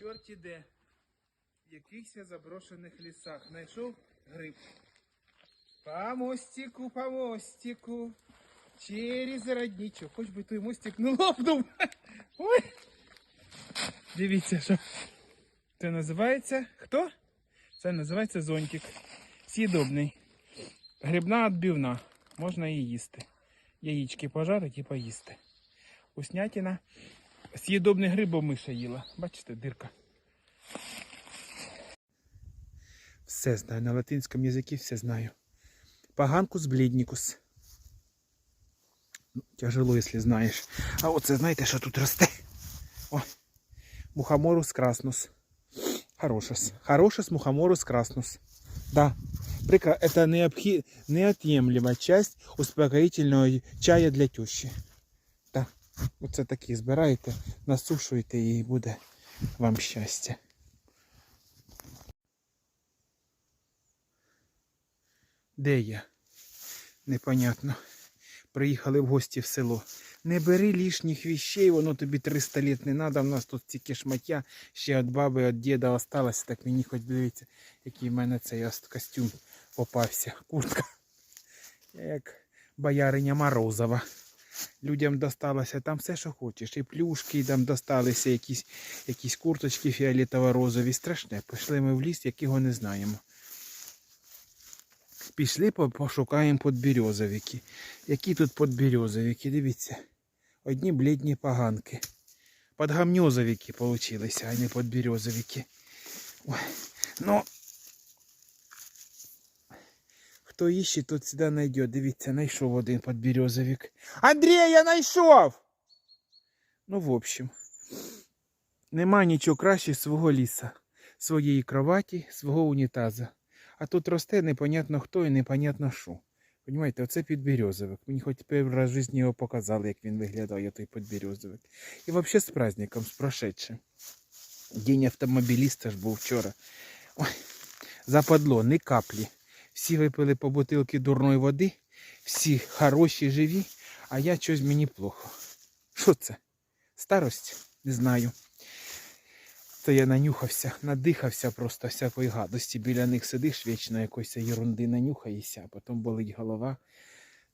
чорті де. В якихось заброшених лісах. Знайшов гриб. По мостику, по мостику. Через родничок. Хоч би той мостик не лопнув. Ой. Дивіться, що. Це називається хто? Це називається зонтик. С'їдобний. Грибна відбивна. Можна її їсти. Яєчки пожарити і поїсти. Уснятина. З'їдобний грибом миша їла. Бачите, дирка. Все знаю. На латинському язикі все знаю. Поганкус бліднікус. Ну, Тяжело, якщо знаєш. А оце знаєте, що тут росте? О, мухоморус краснус. Хорошес. Хорошес мухоморус краснус. Да. Прикра... Это необхи... неотъемлемая часть успокоїтельного чая для тещі. Оце такі збираєте, насушуєте і буде вам щастя. Де я? Непонятно. Приїхали в гості в село. Не бери лишніх вещей, воно тобі 300 літ не треба. У нас тут тільки шмаття, ще від баби, від діда осталось. Так мені хоч дивіться, який в мене цей костюм попався. Куртка. Як бояриня Морозова. Людям досталося там все, що хочеш. І плюшки, там досталися якісь, якісь курточки фіолетово-розові. Страшне. Пішли ми в ліс, якого не знаємо. Пішли, пошукаємо подберезовики. Які тут подберезовики? Дивіться. Одні блідні поганки. Подгамньозовики получилися, а не подберезовики. Ой. Ну, хто іще, тот сюди знайде. Дивіться, знайшов один подберезовик. Андрій, я знайшов! Ну, в общем, нема нічого краще свого ліса, своєї кроваті, свого унітаза. А тут росте непонятно хто і непонятно що. Понімаєте, оце підберезовик. Мені хоч перший раз в житті його показали, як він виглядає, той підберезовик. І взагалі з праздником, з прошедшим. День автомобіліста ж був вчора. Ой, западло, ні каплі. Всі випили по бутилки дурної води, всі хороші, живі, а я щось мені плохо. Що це? Старость? Не знаю. То я нанюхався, надихався просто всякої гадості. Біля них сидиш вічно якоїсь ерунди нанюхаєшся, а потім болить голова.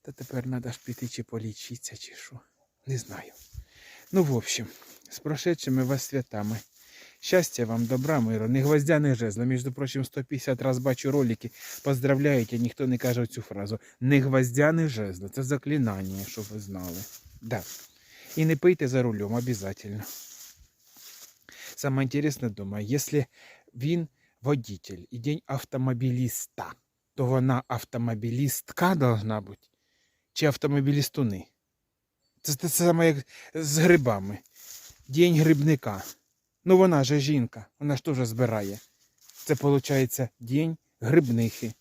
Та тепер треба ж піти чи полічитися, чи що. Не знаю. Ну, в общем, з прошедшими вас святами. Щастя вам, добра, миру, не гвоздяне жезла. Між прочим, 150 раз бачу ролики, поздравляють, а ніхто не каже цю фразу. Не гвоздяне жезла. Це заклинання, щоб ви знали. Да. І не пийте за рулем, обязательно. Самое интересное, думаю, если він водитель і день автомобіліста, то вона автомобілістка должна бути, чи автомобілістуни. Це те саме, як з грибами. День грибника. Ну вона же жінка, вона ж теж збирає. Це виходить день грибнихи.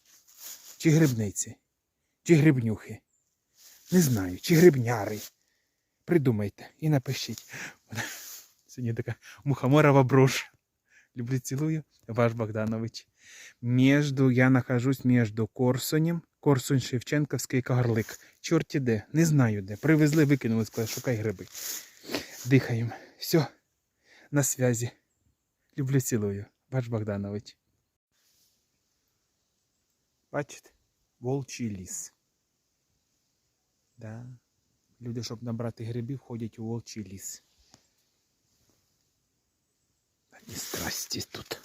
Чи грибниці, чи грибнюхи. Не знаю, чи грибняри. Придумайте і напишіть. Сьогодні така мухоморова брошь. Люблю, цілую. Ваш Богданович. Между, я нахожусь между Корсунем, Корсунь Шевченковський Кагарлик. Чорті де, не знаю де. Привезли, викинули, сказали, шукай гриби. Дихаємо. Все, на связі. Люблю, цілую. Ваш Богданович. Бачите? Волчий ліс. Да. Люди, щоб набрати грибів, ходять у волчий ліс. Такі страсті тут.